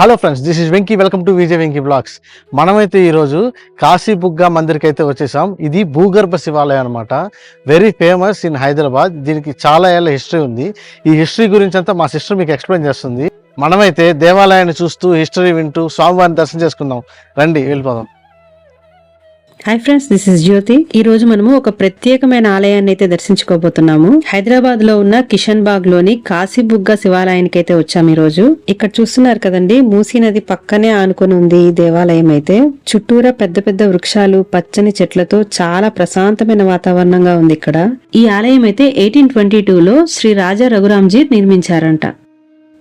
Hello friends this is Venky welcome to Vijay Venky blogs మనమైతే ఈరోజు కాశీ బుగ్గా మందిర్కి అయితే వచ్చేసాం. ఇది భూగర్భ శివాలయం అనమాట వెరీ ఫేమస్ ఇన్ హైదరాబాద్. దీనికి చాలా ఏళ్ళ హిస్టరీ ఉంది. ఈ హిస్టరీ గురించి అంతా మా సిస్టర్ మీకు ఎక్స్ప్లెయిన్ చేస్తుంది. మనమైతే దేవాలయాన్ని చూస్తూ హిస్టరీ వింటూ స్వామివారిని దర్శనం చేసుకుందాం. రండి వెళ్ళిపోదాం. Hi friends this is Jyothi ఈ రోజు మనము ఒక ప్రత్యేకమైన ఆలయాన్ని అయితే దర్శించుకోబోతున్నాము. హైదరాబాద్లో ఉన్న కిషన్ బాగ్లోని కాశీబుగ్గ శివాలయానికి అయితే వచ్చాము ఈ రోజు ఇక్కడ చూస్తున్నారు కదండి మూసీ నది పక్కనే ఆనుకుని ఉంది ఈ దేవాలయం అయితే. చుట్టూరా పెద్ద పెద్ద వృక్షాలు పచ్చని చెట్లతో చాలా ప్రశాంతమైన వాతావరణంగా ఉంది ఇక్కడ. ఈ ఆలయం అయితే ఎయిటీన్ ట్వంటీ లో శ్రీ రాజా రఘురాంజీ నిర్మించారంట.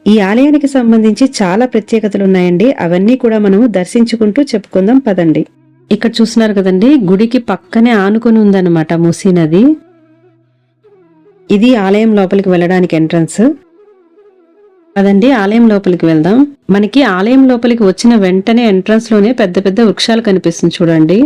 ఈ ఆలయానికి సంబంధించి చాలా ప్రత్యేకతలు ఉన్నాయండి. అవన్నీ కూడా మనము దర్శించుకుంటూ చెప్పుకుందాం పదండి. ఇక్కడ చూస్తున్నారు కదండి గుడికి పక్కనే ఆనుకొని ఉందన్నమాట మూసీ నది. ఇది ఆలయం లోపలికి వెళ్ళడానికి ఎంట్రన్స్. అదండి ఆలయం లోపలికి వెళ్దాం. మనకి ఆలయం లోపలికి వచ్చిన వెంటనే ఎంట్రన్స్లోనే పెద్ద పెద్ద వృక్షాలు కనిపిస్తుంది చూడండి.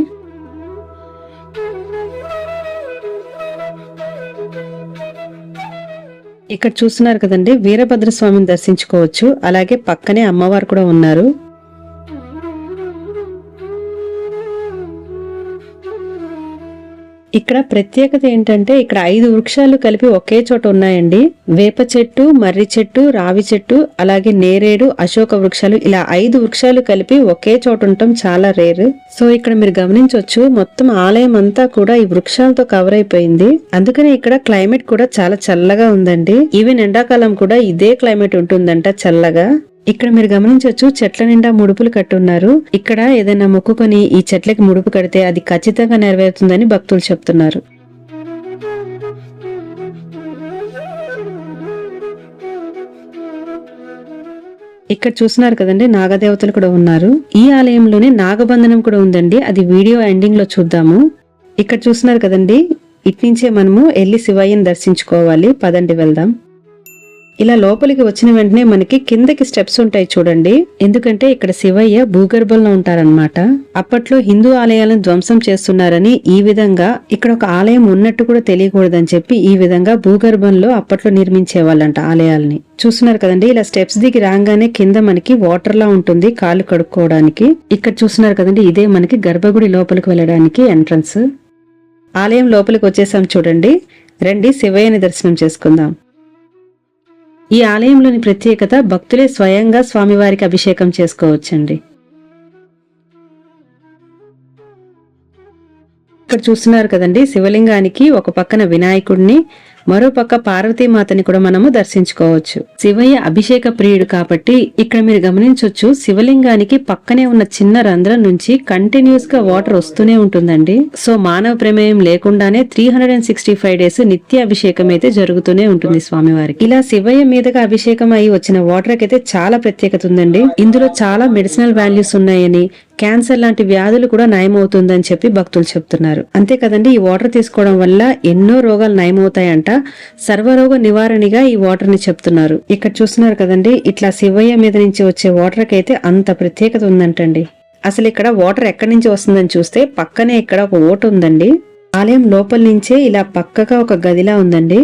ఇక్కడ చూస్తున్నారు కదండి వీరభద్ర స్వామిని దర్శించుకోవచ్చు. అలాగే పక్కనే అమ్మవారు కూడా ఉన్నారు. ఇక్కడ ప్రత్యేకత ఏంటంటే ఇక్కడ ఐదు వృక్షాలు కలిపి ఒకే చోట ఉన్నాయండి. వేప చెట్టు మర్రి చెట్టు రావి చెట్టు అలాగే నేరేడు అశోక వృక్షాలు ఇలా ఐదు వృక్షాలు కలిపి ఒకే చోట ఉండటం చాలా రేరు. సో ఇక్కడ మీరు గమనించవచ్చు మొత్తం ఆలయం అంతా కూడా ఈ వృక్షాలతో కవర్ అయిపోయింది. అందుకని ఇక్కడ క్లైమేట్ కూడా చాలా చల్లగా ఉందండి. ఈవెన్ ఎండాకాలం కూడా ఇదే క్లైమేట్ ఉంటుందంట చల్లగా. ఇక్కడ మీరు గమనించవచ్చు చెట్ల నిండా ముడుపులు కట్టున్నారు. ఇక్కడ ఏదైనా మొక్కుకొని ఈ చెట్లకి ముడుపు కడితే అది ఖచ్చితంగా నెరవేరుతుందని భక్తులు చెప్తున్నారు. ఇక్కడ చూస్తున్నారు కదండి నాగదేవతలు కూడా ఉన్నారు. ఈ ఆలయంలోనే నాగబంధనం కూడా ఉందండి. అది వీడియో ఎండింగ్లో చూద్దాము. ఇక్కడ చూస్తున్నారు కదండి ఇట్నుంచే మనము ఎల్లి శివయ్యని దర్శించుకోవాలి. పదండి వెళ్దాం. ఇలా లోపలికి వచ్చిన వెంటనే మనకి కిందకి స్టెప్స్ ఉంటాయి చూడండి. ఎందుకంటే ఇక్కడ శివయ్య భూగర్భంలో ఉంటారనమాట అప్పట్లో హిందూ ఆలయాలను ధ్వంసం చేస్తున్నారని ఈ విధంగా ఇక్కడ ఒక ఆలయం ఉన్నట్టు కూడా తెలియకూడదని చెప్పి ఈ విధంగా భూగర్భంలో అప్పట్లో నిర్మించే వాళ్ళంట ఆలయాల్ని. చూస్తున్నారు కదండి ఇలా స్టెప్స్ దిగి రాగానే కింద మనకి వాటర్ లా ఉంటుంది కాళ్ళు కడుక్కోవడానికి. ఇక్కడ చూస్తున్నారు కదండి ఇదే మనకి గర్భగుడి లోపలికి వెళ్ళడానికి ఎంట్రన్స్ ఆలయం లోపలికి వచ్చేసాం చూడండి. రండి శివయ్యని దర్శనం చేసుకుందాం. ఈ ఆలయంలోని ప్రత్యేకత భక్తులే స్వయంగా స్వామివారికి అభిషేకం చేసుకోవచ్చండి. ఇక్కడ చూస్తున్నారు కదండి శివలింగానికి ఒక పక్కన వినాయకుడిని మరో పక్క పార్వతీమాతని కూడా మనము దర్శించుకోవచ్చు. శివయ్య అభిషేక ప్రియుడు కాబట్టి ఇక్కడ మీరు గమనించవచ్చు శివలింగానికి పక్కనే ఉన్న చిన్న రంధ్రం నుంచి కంటిన్యూస్గా వాటర్ వస్తూనే ఉంటుందండి. సో మానవ ప్రమేయం లేకుండానే three hundred and sixty five days నిత్య అభిషేకం అయితే జరుగుతూనే ఉంటుంది స్వామివారికి. ఇలా శివయ్య మీదుగా అభిషేకం అయి వచ్చిన వాటర్ అయితే చాలా ప్రత్యేకత ఉందండి. ఇందులో చాలా మెడిసినల్ వాల్యూస్ ఉన్నాయని క్యాన్సర్ లాంటి వ్యాధులు కూడా నయమవుతుందని చెప్పి భక్తులు చెప్తున్నారు. అంతే కదండి ఈ వాటర్ తీసుకోవడం వల్ల ఎన్నో రోగాలు నయమవుతాయంట. సర్వరోగ నివారణిగా ఈ వాటర్ని చెప్తున్నారు. ఇక్కడ చూస్తున్నారు కదండి ఇట్లా శివయ్య మీద నుంచి వచ్చే వాటర్కి అయితే అంత ప్రత్యేకత ఉందంటండి. అసలు ఇక్కడ వాటర్ ఎక్కడి నుంచి వస్తుందని చూస్తే పక్కనే ఇక్కడ ఒక ఓటు ఉందండి. ఆలయం లోపల నుంచే ఇలా పక్కగా ఒక గదిలా ఉందండి.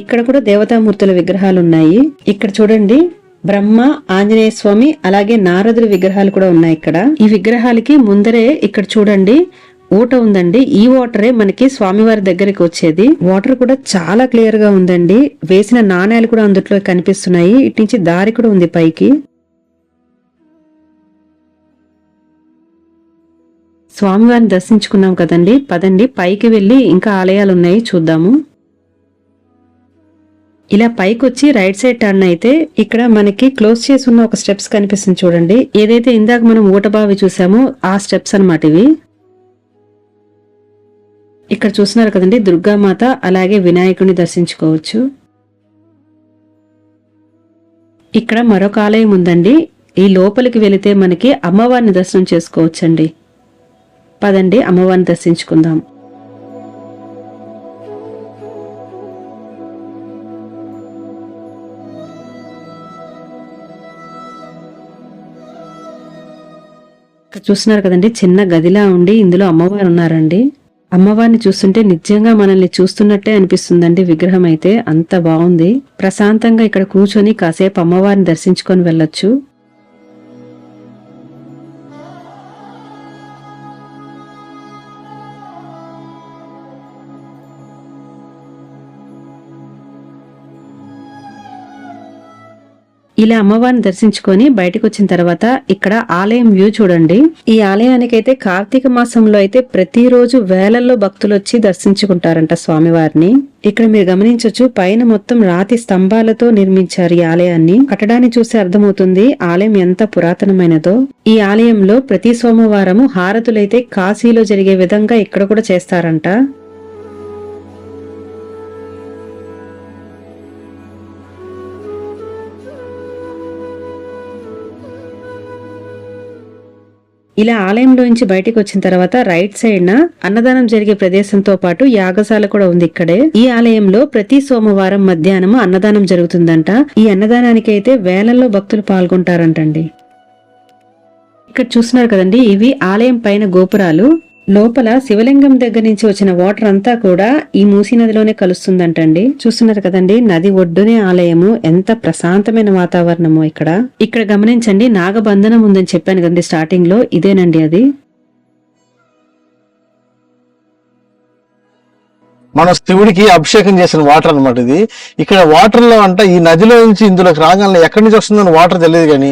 ఇక్కడ కూడా దేవతామూర్తుల విగ్రహాలు ఉన్నాయి. ఇక్కడ చూడండి బ్రహ్మ ఆంజనేయ స్వామి అలాగే నారదుల విగ్రహాలు కూడా ఉన్నాయి ఇక్కడ. ఈ విగ్రహాలకి ముందరే ఇక్కడ చూడండి ఊట ఉందండి. ఈ వాటరే మనకి స్వామివారి దగ్గరికి వచ్చేది. వాటర్ కూడా చాలా క్లియర్గా ఉందండి. వేసిన నాణ్యాలు కూడా అందుట్లో కనిపిస్తున్నాయి. ఇటు నుంచి దారి కూడా ఉంది పైకి. స్వామివారిని దర్శించుకున్నాం కదండి. పదండి. పైకి వెళ్ళి ఇంకా ఆలయాలు ఉన్నాయి. చూద్దాము. ఇలా పైకి వచ్చి రైట్ సైడ్ టర్న్ అయితే ఇక్కడ మనకి క్లోజ్ చేసి ఉన్న ఒక స్టెప్స్ కనిపిస్తుంది చూడండి. ఏదైతే ఇందాక మనం ఊటబావి చూసామో ఆ స్టెప్స్ అన్నమాట ఇవి. ఇక్కడ చూస్తున్నారు కదండి దుర్గామాత అలాగే వినాయకుడిని దర్శించుకోవచ్చు. ఇక్కడ మరొక ఆలయం ఉందండి. ఈ లోపలికి వెళితే మనకి అమ్మవారిని దర్శనం చేసుకోవచ్చండి. పదండి అమ్మవారిని దర్శించుకుందాం. ఇక్కడ చూస్తున్నారు కదండి చిన్న గదిలా ఉండి ఇందులో అమ్మవారు ఉన్నారండి. అమ్మవారిని చూస్తుంటే నిజంగా మనల్ని చూస్తున్నట్టే అనిపిస్తుందండి విగ్రహం అయితే. అంత బాగుంది. ప్రశాంతంగా ఇక్కడ కూర్చొని కాసేపు అమ్మవారిని దర్శించుకొని వెళ్ళొచ్చు. ఇలా అమ్మవారిని దర్శించుకొని బయటకు వచ్చిన తర్వాత ఇక్కడ ఆలయం వ్యూ చూడండి. ఈ ఆలయానికి అయితే కార్తీక మాసంలో అయితే ప్రతిరోజు వేలల్లో భక్తులు వచ్చి దర్శించుకుంటారంట స్వామివారిని. ఇక్కడ మీరు గమనించొచ్చు పైన మొత్తం రాతి స్తంభాలతో నిర్మించారు ఈ ఆలయాన్ని. కట్టడాన్ని చూసి అర్థమవుతుంది ఆలయం ఎంత పురాతనమైనదో. ఈ ఆలయంలో ప్రతి సోమవారము హారతులైతే కాశీలో జరిగే విధంగా ఇక్కడ కూడా చేస్తారంట. ఇలా ఆలయంలోంచి బయటికి వచ్చిన తర్వాత రైట్ సైడ్ న అన్నదానం జరిగే ప్రదేశంతో పాటు యాగశాల కూడా ఉంది ఇక్కడే. ఈ ఆలయంలో ప్రతి సోమవారం మధ్యాహ్నం అన్నదానం జరుగుతుందంట. ఈ అన్నదానానికి అయితే వేలల్లో భక్తులు పాల్గొంటారంటండి. ఇక్కడ చూస్తున్నారు కదండి ఇవి ఆలయం పైన గోపురాలు. లోపల శివలింగం దగ్గర నుంచి వచ్చిన వాటర్ అంతా కూడా ఈ మూసీ నదిలోనే కలుస్తుందంటండి. చూస్తున్నారు కదండి నది ఒడ్డునే ఆలయము. ఎంత ప్రశాంతమైన వాతావరణము ఇక్కడ. ఇక్కడ గమనించండి నాగబంధనం ఉందని చెప్పాను కదండి స్టార్టింగ్లో. ఇదేనండి అది. మన శివుడికి అభిషేకం చేసిన వాటర్ అన్నమాట ఇది. ఇక్కడ వాటర్లో అంట ఈ నదిలో నుంచి ఇందులోకి రాగానే ఎక్కడి నుంచి వస్తుందని వాటర్ తెలియదు కానీ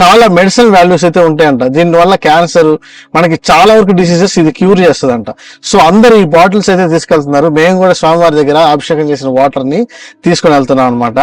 చాలా మెడిసిన్ వాల్యూస్ అయితే ఉంటాయంట. దీనివల్ల క్యాన్సర్ మనకి చాలా వరకు డిసీజెస్ ఇది క్యూర్ చేస్తుందంట. సో అందరు ఈ బాటిల్స్ అయితే తీసుకెళ్తున్నారు. మేము కూడా స్వామివారి దగ్గర అభిషేకం చేసిన వాటర్ని తీసుకొని వెళ్తున్నాం అనమాట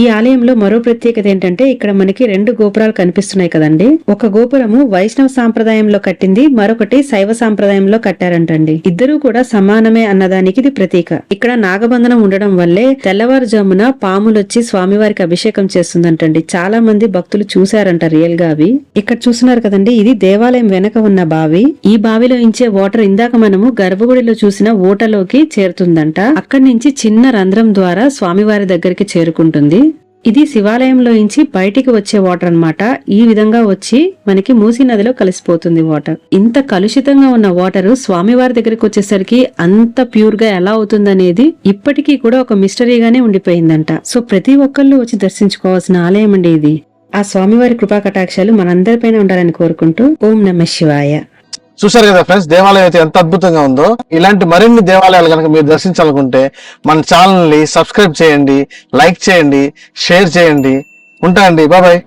ఈ ఆలయంలో మరో ప్రత్యేకత ఏంటంటే ఇక్కడ మనకి రెండు గోపురాలు కనిపిస్తున్నాయి కదండి. ఒక గోపురము వైష్ణవ సాంప్రదాయంలో కట్టింది మరొకటి శైవ సాంప్రదాయంలో కట్టారంటండి. ఇద్దరూ కూడా సమానమే అన్నదానికి ఇది ప్రతీక. ఇక్కడ నాగబంధనం ఉండడం వల్లే తెల్లవారుజామున పాములొచ్చి స్వామివారికి అభిషేకం చేస్తుందంటండి. చాలా మంది భక్తులు చూశారంట రియల్గా అవి. ఇక్కడ చూస్తున్నారు కదండి ఇది దేవాలయం వెనక ఉన్న బావి. ఈ బావిలో ఇంచే వాటర్ ఇందాక మనము గర్భగుడిలో చూసిన ఊటలోకి చేరుతుందంట. అక్కడి నుంచి చిన్న రంధ్రం ద్వారా స్వామివారి దగ్గరికి చేరుకుంటుంది. ఇది శివాలయంలో నుంచి బయటికి వచ్చే వాటర్ అన్నమాట. ఈ విధంగా వచ్చి మనకి మూసీ నదిలో కలిసిపోతుంది వాటర్. ఇంత కలుషితంగా ఉన్న వాటర్ స్వామివారి దగ్గరికి వచ్చేసరికి అంత ప్యూర్గా ఎలా అవుతుందనేది ఇప్పటికీ కూడా ఒక మిస్టరీగానే ఉండిపోయిందంట. సో ప్రతి ఒక్కళ్ళు వచ్చి దర్శించుకోవాల్సిన ఆలయం అండి ఇది. ఆ స్వామివారి కృపా కటాక్షాలు మనందరిపైన ఉండాలని కోరుకుంటూ ఓం నమ శివాయ. చూసారు కదా ఫ్రెండ్స్ దేవాలయం అయితే ఎంత అద్భుతంగా ఉందో. ఇలాంటి మరిన్ని దేవాలయాలు కనుక మీరు దర్శించాలనుకుంటే మన ఛానల్ని సబ్స్క్రైబ్ చేయండి లైక్ చేయండి షేర్ చేయండి. ఉంటా అండి బాబాయ్